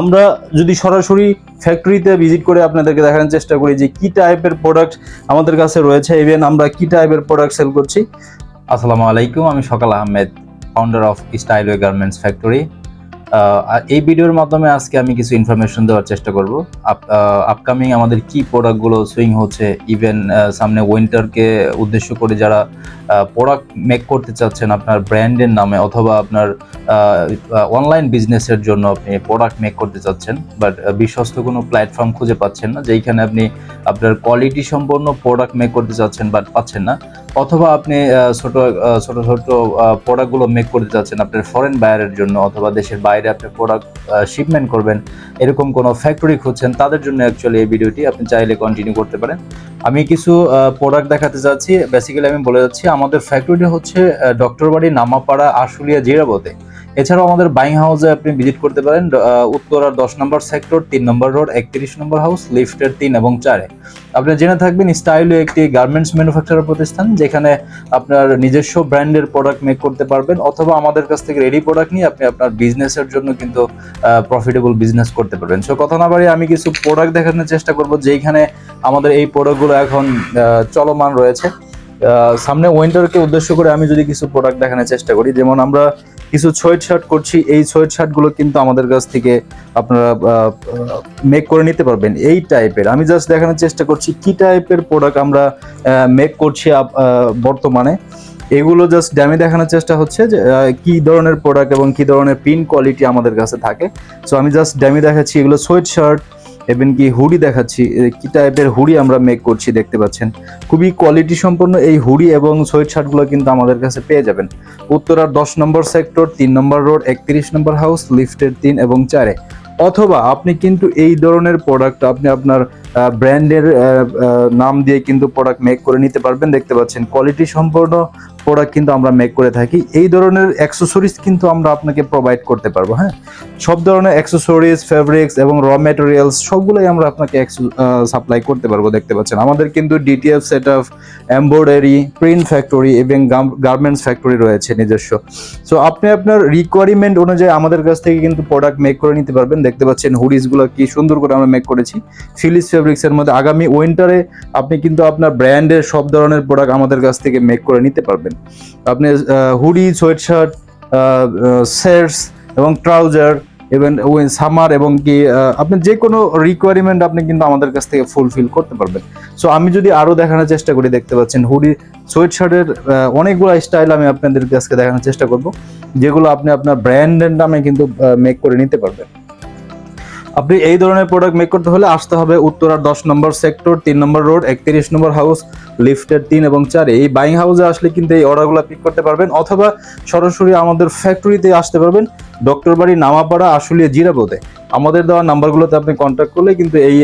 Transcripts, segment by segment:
আমরা যদি সরাসরি ফ্যাক্টরিতে ভিজিট করে আপনাদেরকে দেখানোর চেষ্টা করি যে কি টাইপের প্রোডাক্ট আমাদের কাছে রয়েছে ইভেন আমরা কি টাইপের প্রোডাক্ট সেল করছি। আসসালামু আলাইকুম, আমি Sakal Ahmed founder of Styleway garments factory এই ভিডিওর মাধ্যমে আজকে আমি কিছু ইনফরমেশন দেওয়ার চেষ্টা করব। আপকামিং আমাদের কি প্রোডাক্টগুলো সুইং হচ্ছে ইভেন সামনে উইন্টারকে উদ্দেশ্য করে যারা প্রোডাক্ট মেক করতে চাচ্ছেন আপনার ব্র্যান্ডের নামে অথবা আপনার অনলাইন বিজনেসের জন্য আপনি প্রোডাক্ট মেক করতে চাচ্ছেন বাট বিশ্বস্ত কোনো প্ল্যাটফর্ম খুঁজে পাচ্ছেন না যেখানে আপনি আপনার কোয়ালিটি সম্পন্ন প্রোডাক্ট মেক করতে চাচ্ছেন বাট পাচ্ছেন না। অথবা আপনি ছোট ছোট ছোট প্রোডাক্টগুলো মেক করতে চাচ্ছেন আপনার ফরেন বায়ারের জন্য অথবা দেশের বাইরে আপনি প্রোডাক্ট শিপমেন্ট করবেন, এরকম কোনো ফ্যাক্টরি খুঁজছেন, তাদের জন্য অ্যাকচুয়ালি এই ভিডিওটি আপনি চাইলে কন্টিনিউ করতে পারেন। আমি কিছু প্রোডাক্ট দেখাতে চাচ্ছি বেসিক্যালি আমি বলে যাচ্ছি, আমাদের ফ্যাক্টরিটা হচ্ছে ডক্টরবাড়ি নামাপাড়া আশুলিয়া জিরাবতে এছাড়াও আমাদের বাইং হাউসে আপনি ভিজিট করতে পারেন উত্তরার দশ নম্বর সেক্টর তিন নম্বর রোড একত্রিশ নম্বর হাউস লিফটের তিন এবং চারে। আপনি জেনে থাকবেন স্টাইলও একটি গার্মেন্টস ম্যানুফ্যাকচারার প্রতিষ্ঠান, যেখানে আপনার নিজস্ব ব্র্যান্ডের প্রোডাক্ট মেক করতে পারবেন, অথবা আমাদের কাছ থেকে রেডি প্রোডাক্ট নিয়ে আপনি আপনার বিজনেসের জন্য কিন্তু প্রফিটেবল বিজনেস করতে পারবেন। সো কথা না বাড়িয়ে আমি কিছু প্রোডাক্ট দেখানোর চেষ্টা করব যেখানে আমাদের এই প্রোডাক্টগুলো এখন চলমান রয়েছে। সামনে উইন্টারকে উদ্দেশ্য করে আমি যদি কিছু প্রোডাক্ট দেখানোর চেষ্টা করি, যেমন আমরা কিছু সোয়েট শার্ট করছি, এই সোয়েট শার্টগুলো কিন্তু আমাদের কাছ থেকে আপনারা মেক করে নিতে পারবেন এই টাইপের আমি জাস্ট দেখানোর চেষ্টা করছি কি টাইপের প্রোডাক্ট আমরা মেক করছি বর্তমানে। এগুলো জাস্ট ড্যামে দেখানোর চেষ্টা হচ্ছে যে কী ধরনের প্রোডাক্ট এবং কী ধরনের পিন কোয়ালিটি আমাদের কাছে থাকে। সো আমি জাস্ট ড্যামে দেখাচ্ছি এগুলো সোয়েট শার্ট এবং কি হুডি দেখাচ্ছি কি টাইপের হুডি আমরা মেক করছি দেখতে পাচ্ছেন। খুবই কোয়ালিটি সম্পন্ন এই হুডি এবং সোয়েট শার্টগুলো কিন্তু আমাদের কাছে পেয়ে যাবেন। উত্তরার দশ নম্বর সেক্টর তিন নম্বর রোড একত্রিশ নম্বর হাউস লিফটের তিন এবং চারে। অথবা আপনি কিন্তু এই ধরনের প্রোডাক্ট আপনি আপনার ব্র্যান্ডের নাম দিয়ে কিন্তু প্রোডাক্ট মেক করে নিতে পারবেন। দেখতে পাচ্ছেন কোয়ালিটি সম্পন্ন প্রোডাক্ট কিন্তু আমরা মেক করে থাকি। এই ধরনের অ্যাক্সেসরিজ কিন্তু আমরা আপনাকে প্রোভাইড করতে পারব হ্যাঁ? সব ধরনের অ্যাক্সেসরিজ ফেব্রিক্স এবং র ম্যাটেরিয়ালস সবগুলোই আমরা আপনাকে সাপ্লাই করতে পারব, দেখতে পাচ্ছেন। আমাদের কিন্তু DTF set up embroidery print factory এবং গার্মেন্টস ফ্যাক্টরি রয়েছে নিজস্ব। সো আপনি আপনার রিকোয়ারমেন্ট অনুযায়ী আমাদের কাছ থেকে কিন্তু প্রোডাক্ট মেক করে নিতে পারবেন। দেখতে পাচ্ছেন হুডিসগুলো কি সুন্দর করে আমরা মেক করেছি। ফিলিস ফেব্রিক্স এর মধ্যে আগামী উইন্টারে আপনি কিন্তু আপনার ব্র্যান্ডের সব ধরনের প্রোডাক্ট আমাদের কাছ থেকে মেক করে নিতে পারবেন। আপনি হুডি সোয়েট শার্ট শার্টস এবং ট্রাউজার এবং সামার এবং কি আপনি যে কোনো রিকোয়ারমেন্ট আপনি কিন্তু আমাদের কাছ থেকে ফুলফিল করতে পারবেন। সো আমি যদি আরও দেখানোর চেষ্টা করি, দেখতে পাচ্ছেন হুডি সোয়েট শার্টের অনেকগুলো স্টাইল আমি আপনাদের কাছে দেখানোর চেষ্টা করব, যেগুলো আপনি আপনার ব্র্যান্ডের নামে কিন্তু মেক করে নিতে পারবেন। আপনি এই ধরনের প্রোডাক্ট মেক করতে হলে আসতে হবে উত্তর আর দশ নম্বর সেক্টর তিন নম্বর রোড একত্রিশ নম্বর হাউস লিফটের তিন এবং চার। এই বাইং হাউসে আসলে কিন্তু এই অর্ডারগুলো পিক করতে পারবেন অথবা সরাসরি আমাদের ফ্যাক্টরিতে আসতে পারবেন। ডক্টর বাড়ি নামাপাড়া আশুলিয়া জিরাবোতে আমাদের দেওয়া নাম্বারগুলোতে আপনি কন্ট্যাক্ট করলে কিন্তু এই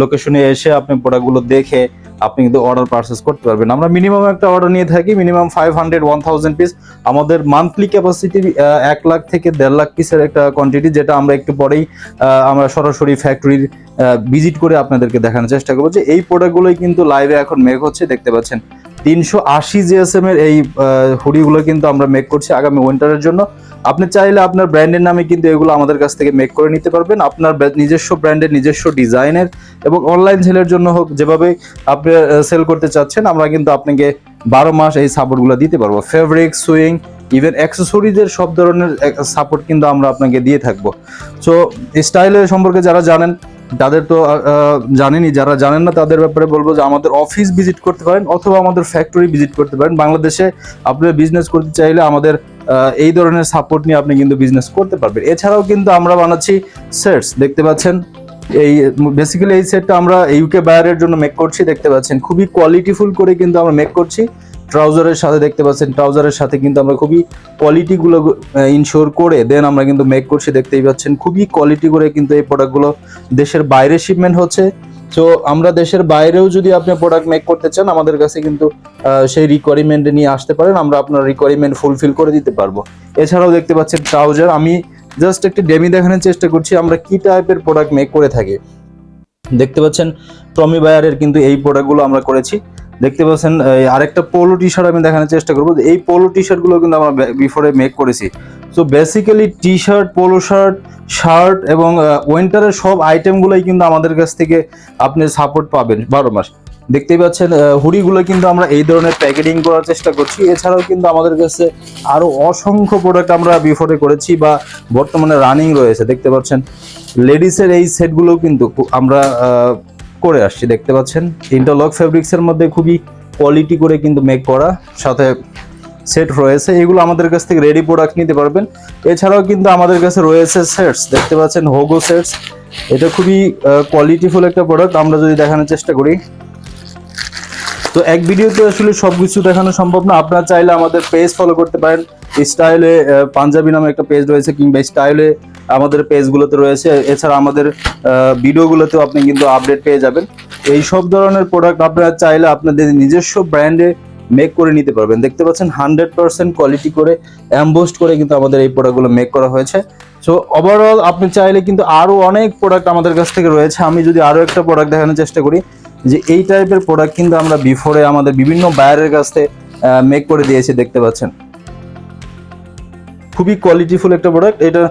লোকেশনে এসে আপনি প্রোডাক্টগুলো দেখে আপনি কিন্তু অর্ডার পারচেস করতে পারবেন। আমরা মিনিমাম একটা অর্ডার নিয়ে থাকি minimum five hundred one thousand piece আমাদের মান্থলি ক্যাপাসিটি এক লাখ থেকে দেড় লাখ পিসের একটা কোয়ান্টিটি যেটা আমরা একটু পরেই আমরা সরাসরি ফ্যাক্টরির ভিজিট করে আপনাদেরকে দেখানোর চেষ্টা করব যে এই প্রোডাক্টগুলোই কিন্তু লাইভে এখন মেক হচ্ছে, দেখতে পাচ্ছেন। তিনশো আশি জিএসএম এর এই হুডিগুলো কিন্তু আমরা মেক করছি আগামী উইন্টারের জন্য। আপনি চাইলে আপনার ব্র্যান্ডের নামে কিন্তু এগুলো আমাদের কাছ থেকে মেক করে নিতে পারবেন। আপনার নিজস্ব ব্র্যান্ডের নিজস্ব ডিজাইনের এবং অনলাইন সেলের জন্য হোক, যেভাবে আপনি সেল করতে চাচ্ছেন, আমরা কিন্তু আপনাকে বারো মাস এই সাপোর্টগুলো দিতে পারব। ফেব্রিক সুইং ইভেন অ্যাক্সেসরিজের সব ধরনের সাপোর্ট কিন্তু আমরা আপনাকে দিয়ে থাকব। সো স্টাইলের সম্পর্কে যারা জানেন তাদের তো জানেনই যারা জানেন না তাদের ব্যাপারে বলব যে আমাদের অফিস ভিজিট করতে পারেন অথবা আমাদের ফ্যাক্টরি ভিজিট করতে পারেন। বাংলাদেশে আপনি বিজনেস করতে চাইলে আমাদের এই ধরনের সাপোর্ট নিয়ে আপনি কিন্তু বিজনেস করতে পারবেন। এছাড়াও কিন্তু আমরা বানাচ্ছি সেটস দেখতে পাচ্ছেন? এই বেসিক্যালি এই সেটটা আমরা ইউকে বায়ারের জন্য মেক করছি, দেখতে পাচ্ছেন? খুবই কোয়ালিটিফুল করে কিন্তু আমরা মেক করছি। ট্রাউজারের সাথে দেখতে পাচ্ছেন, ট্রাউজারের সাথে কিন্তু আমরা খুবই কোয়ালিটিগুলো ইনশোর করে দেন আমরা কিন্তু মেক করছি, দেখতেই পাচ্ছেন, খুবই কোয়ালিটি করে কিন্তু এই প্রোডাক্টগুলো দেশের বাইরে শিপমেন্ট হচ্ছে। তো আমরা দেশের বাইরেও যদি আপনি প্রোডাক্ট মেক করতে চান, আমাদের কাছে কিন্তু সেই রিকোয়ারিমেন্ট নিয়ে আসতে পারেন, আমরা আপনার রিকোয়ারিমেন্ট ফুলফিল করে দিতে পারব। এছাড়াও দেখতে পাচ্ছেন, ট্রাউজার, আমি জাস্ট একটি ডেমি দেখানোর চেষ্টা করছি, আমরা কি টাইপের প্রোডাক্ট মেক করে থাকি। দেখতে পাচ্ছেন টমি বায়ারের কিন্তু এই প্রোডাক্টগুলো আমরা করেছি। দেখতে পাচ্ছেন আরেকটা পোলো টি শার্ট আমি দেখানোর চেষ্টা করব। এই পোলো টি শার্টগুলো কিন্তু আমরা বিফোরে মেক করেছি। So basically T shirt polo shirt shirt এবং উইন্টারের সব আইটেমগুলোই কিন্তু আমাদের কাছ থেকে আপনি সাপোর্ট পাবেন বারো মাস। দেখতেই পাচ্ছেন হুডিগুলো কিন্তু আমরা এই ধরনের প্যাকেটিং করার চেষ্টা করছি। এছাড়াও কিন্তু আমাদের কাছে আরও অসংখ্য প্রোডাক্ট আমরা বিফোরে করেছি বা বর্তমানে রানিং রয়েছে। দেখতে পাচ্ছেন লেডিসের এই সেটগুলো কিন্তু আমরা করে আসছি, দেখতে পাচ্ছেন? ইন্টারলক ফেব্রিক্সের মধ্যে খুবই কোয়ালিটি করে কিন্তু মেক করা, সাথে সেট রয়েছে। এগুলো আমাদের কাছ থেকে রেডি প্রোডাক্ট নিতে পারবেন। এছাড়াও কিন্তু আমাদের কাছে রয়েছে সেটস দেখতে পাচ্ছেন? হোগো সেটস এটা খুবই কোয়ালিটিফুল একটা প্রোডাক্ট আমরা যদি দেখানোর চেষ্টা করি। তো এক ভিডিওতে আসলে সব কিছু দেখানো সম্ভব না। আপনারা চাইলে আমাদের পেজ ফলো করতে পারেন। স্টাইলে পাঞ্জাবি নামে একটা পেজ রয়েছে, কিংবা স্টাইলে আমাদের পেজগুলোতে রয়েছে। এছাড়া আমাদের ভিডিওগুলোতেও আপনি কিন্তু আপডেট পেয়ে যাবেন। এই সব ধরনের প্রোডাক্ট আপনারা চাইলে আপনাদের নিজস্ব ব্র্যান্ডে মেক করে নিতে পারবেন। দেখতে পাচ্ছেন হান্ড্রেড পার্সেন্ট কোয়ালিটি করে অ্যাম্বোস্ট করে কিন্তু আমাদের এই প্রোডাক্টগুলো মেক করা হয়েছে। সো ওভারঅল আপনি চাইলে কিন্তু আরও অনেক প্রোডাক্ট আমাদের কাছ থেকে রয়েছে। আমি যদি আরও একটা প্রোডাক্ট দেখানোর চেষ্টা করি, যে এই টাইপের প্রোডাক্ট কিন্তু আমরা বিফোরে আমাদের বিভিন্ন বায়ারের কাছ থেকে মেক করে দিয়েছি, দেখতে পাচ্ছেন। খুবই কোয়ালিটিফুল একটা প্রোডাক্ট এটা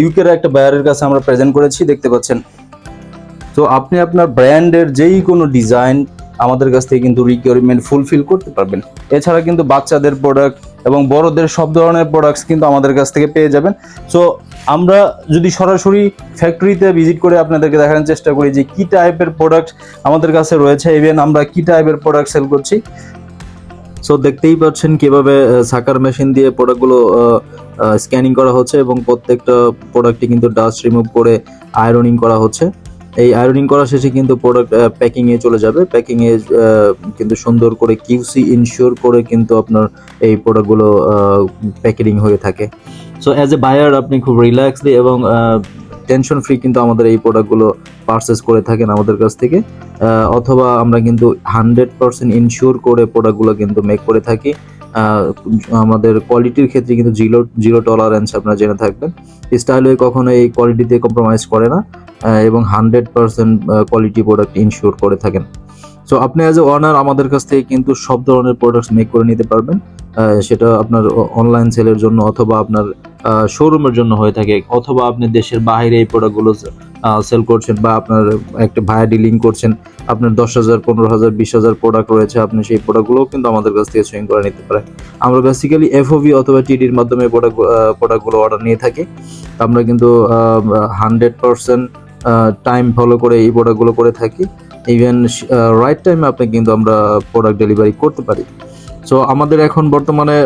ইউকের একটা বায়ারের কাছে আমরা প্রেজেন্ট করেছি, দেখতে পাচ্ছেন। তো আপনি আপনার ব্র্যান্ডের যেই কোনো ডিজাইন আমাদের কাছ থেকে কিন্তু রিকোয়ারমেন্ট ফুলফিল করতে পারবেন। এছাড়া কিন্তু বাচ্চাদের প্রোডাক্ট এবং বড়দের সব ধরনের প্রোডাক্টস কিন্তু আমাদের কাছ থেকে পেয়ে যাবেন। সো আমরা যদি সরাসরি ফ্যাক্টরিতে ভিজিট করে আপনাদেরকে দেখানোর চেষ্টা করি যে কি টাইপের প্রোডাক্ট আমাদের কাছে রয়েছে ইভেন আমরা কি টাইপের প্রোডাক্ট সেল করছি। সো দেখতেই পাচ্ছেন কীভাবে সাকার মেশিন দিয়ে প্রোডাক্টগুলো স্ক্যানিং করা হচ্ছে এবং প্রত্যেকটা প্রোডাক্টই কিন্তু ডাস্ট রিমুভ করে আয়রনিং করা হচ্ছে। এই আয়রনিং করা শেষে কিন্তু প্রোডাক্ট প্যাকিং এ চলে যাবে। প্যাকিং এ কিন্তু সুন্দর করে কিউসি ইনশিওর করে কিন্তু আপনার এই প্রোডাক্টগুলো প্যাকেটিং হয়ে থাকে। সো অ্যাজ এ বায়ার আপনি খুব রিল্যাক্সলি এবং টেনশন ফ্রি কিন্তু আমাদের এই প্রোডাক্টগুলো পারচেস করে থাকেন আমাদের কাছ থেকে। অথবা আমরা কিন্তু হান্ড্রেড পার্সেন্ট ইনশিওর করে প্রোডাক্টগুলো কিন্তু মেক করে থাকি। আমাদের কোয়ালিটির ক্ষেত্রে কিন্তু জিরো জিরো টলারেন্স আপনারা জেনে থাকবেন। স্টাইল কখনো এই কোয়ালিটিতে কম্প্রোমাইজ করে না এবং hundred percent quality product ensure করে থাকেন। সো আপনি অ্যাজ এ ওনার আমাদের কাছ থেকে কিন্তু সব ধরনের প্রোডাক্টস মেক করে নিতে পারবেন। সেটা আপনার অনলাইন সেলের জন্য অথবা আপনার শোরুমের জন্য হয়ে থাকে। অথবা আপনি দেশের বাইরে এই প্রোডাক্টগুলো সেল করছেন বা আপনার একটা ভায়া ডিলিং করছেন, আপনার দশ হাজার, পনেরো হাজার, বিশ হাজার প্রোডাক্ট রয়েছে, আপনি সেই প্রোডাক্টগুলোও কিন্তু আমাদের কাছ থেকে সুইং করে নিতে পারেন। আমরা বেসিক্যালি এফওভি অথবা টিডির মাধ্যমে প্রোডাক্ট প্রোডাক্টগুলো অর্ডার নিয়ে থাকি। আমরা কিন্তু হান্ড্রেড পার্সেন্ট টাইম ফলো করে এই প্রোডাক্টগুলো করে থাকি। ইভেন রাইট টাইমে আপনি কিন্তু আমরা প্রোডাক্ট ডেলিভারি করতে পারি। সো আমাদের এখন বর্তমানে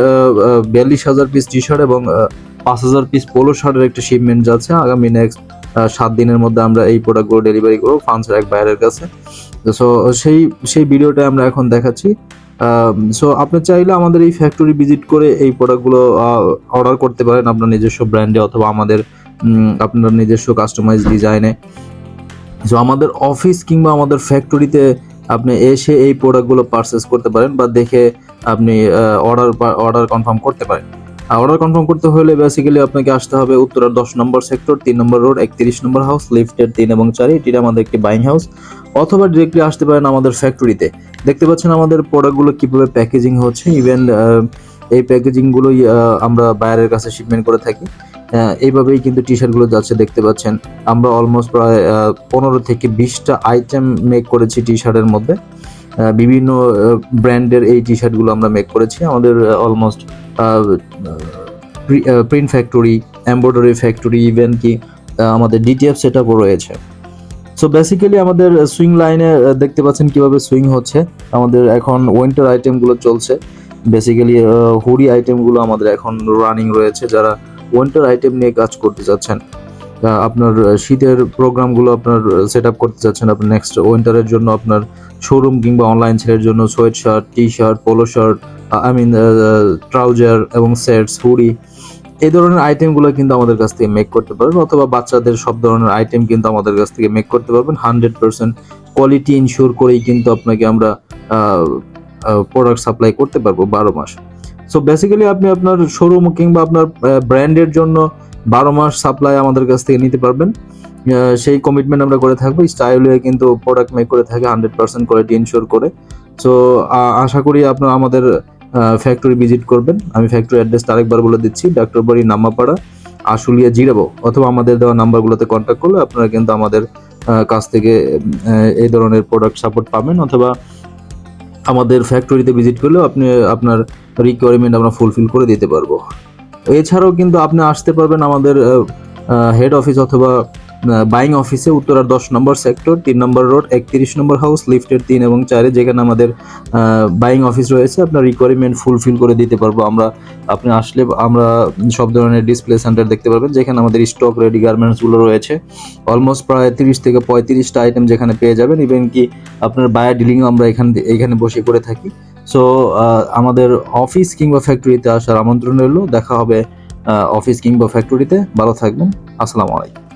বিয়াল্লিশ হাজার পিস টি শার্ট এবং পাঁচ হাজার পিস পোলো শার্টের একটা শিপমেন্ট যাচ্ছে। আগামী নেক্সট সাত দিনের মধ্যে আমরা এই প্রোডাক্টগুলো ডেলিভারি করব ফ্রান্সের এক বাইরের কাছে। সো সেই সেই ভিডিওটা আমরা এখন দেখাচ্ছি। সো আপনি চাইলে আমাদের এই ফ্যাক্টরি ভিজিট করে এই প্রোডাক্টগুলো অর্ডার করতে পারেন আপনার নিজস্ব ব্র্যান্ডে অথবা আমাদের আপনার নিজস্ব কাস্টমাইজ ডিজাইনে সো আমাদের অফিস কিংবা আমাদের ফ্যাক্টরিতে আপনি এসে এই প্রোডাক্টগুলো পারচেস করতে পারেন বা দেখে আপনি অর্ডার অর্ডার কনফার্ম করতে পারেন। অর্ডার কনফার্ম করতে হলে বেসিক্যালি আপনাকে আসতে হবে উত্তরার দশ নম্বর সেক্টর তিন নম্বর রোড একত্রিশ নম্বর হাউস লিফটের তিন এবং চারি এটি আমাদের একটি বাইং হাউস অথবা ডিরেক্টলি আসতে পারেন আমাদের ফ্যাক্টরিতে দেখতে পাচ্ছেন আমাদের প্রোডাক্টগুলো কীভাবে প্যাকেজিং হচ্ছে ইভেন এই প্যাকেজিংগুলোই আমরা বাইরের কাছে শিপমেন্ট করে থাকি। এইভাবেই কিন্তু টি শার্টগুলো যাচ্ছে, দেখতে পাচ্ছেন। আমরা অলমোস্ট প্রায় পনেরো থেকে বিশটা আইটেম মেক করেছি টি শার্টের মধ্যে। বিভিন্ন ব্র্যান্ডের এই টি শার্টগুলো আমরা মেক করেছি। আমাদের almost print factory embroidery factory even কি আমাদের ডিটিএফ সেট আপও রয়েছে। সো বেসিক্যালি আমাদের সুইং লাইনে দেখতে পাচ্ছেন কীভাবে সুইং হচ্ছে। আমাদের এখন উইন্টার আইটেমগুলো চলছে। বেসিক্যালি হুডি আইটেমগুলো আমাদের এখন রানিং রয়েছে। যারা উইন্টার আইটেম নিয়ে কাজ করতে চাচ্ছেন আপনার শীতের প্রোগ্রামগুলো আপনার সেট আপ করতে চাচ্ছেন আপনার নেক্সট উইন্টারের জন্য আপনার শোরুম কিংবা অনলাইন সেলের জন্য sweat shirt T shirt polo shirt I mean trouser এবং সেটস হুডি এই ধরনের আইটেমগুলো কিন্তু আমাদের কাছ থেকে মেক করতে পারবেন অথবা বাচ্চাদের সব ধরনের আইটেম কিন্তু আমাদের কাছ থেকে মেক করতে পারবেন। হান্ড্রেড পার্সেন্ট কোয়ালিটি ইনশিওর করেই কিন্তু আপনাকে আমরা প্রোডাক্ট সাপ্লাই করতে পারব বারো মাস। সো বেসিক্যালি আপনি আপনার শোরুম কিংবা আপনার ব্র্যান্ডের জন্য বারো মাস সাপ্লাই আমাদের কাছ থেকে নিতে পারবেন। সেই কমিটমেন্ট আমরা করে থাকব। স্টাইলে কিন্তু প্রোডাক্ট মেক করে থাকে হান্ড্রেড পার্সেন্ট কোয়ালিটি ইনশোর করে। সো আশা করি আপনারা আমাদের ফ্যাক্টরি ভিজিট করবেন। আমি ফ্যাক্টরি অ্যাড্রেসটা আরেকবার বলে দিচ্ছি, ডাক্তার বাড়ি নাম্বাপাড়া আশুলিয়া জিরাবো, অথবা আমাদের দেওয়া নাম্বারগুলোতে কন্ট্যাক্ট করলে আপনারা কিন্তু আমাদের কাছ থেকে এই ধরনের প্রোডাক্ট সাপোর্ট পাবেন। অথবা আমাদের ফ্যাক্টরিতে ভিজিট করলেও আপনি, আপনার রিকোয়ারমেন্ট আমরা ফুলফিল করে দিতে পারব। এছাড়াও কিন্তু আপনি আসতে পারবেন আমাদের হেড অফিস অথবা বাইং অফিসে উত্তরার দশ নম্বর সেক্টর তিন নম্বর রোড একত্রিশ নম্বর হাউস লিফটের তিন এবং চারে যেখানে আমাদের বাইং অফিস রয়েছে, আপনার রিকোয়ারমেন্ট ফুলফিল করে দিতে পারব। আমরা, আপনি আসলে আমরা সব ধরনের ডিসপ্লে সেন্টার দেখতে পারবেন, যেখানে আমাদের স্টক রেডি গার্মেন্টসগুলো রয়েছে। অলমোস্ট প্রায় তিরিশ থেকে পঁয়ত্রিশটা আইটেম যেখানে পেয়ে যাবেন। ইভেন কি আপনার বায়ার ডিলিংও আমরা এখান, এখানে বসে করে থাকি। সো আমাদের অফিস কিংবা ফ্যাক্টরিতে আসার আমন্ত্রণ রইল। দেখা হবে অফিস কিংবা ফ্যাক্টরিতে ভালো থাকবেন। আসসালামু আলাইকুম।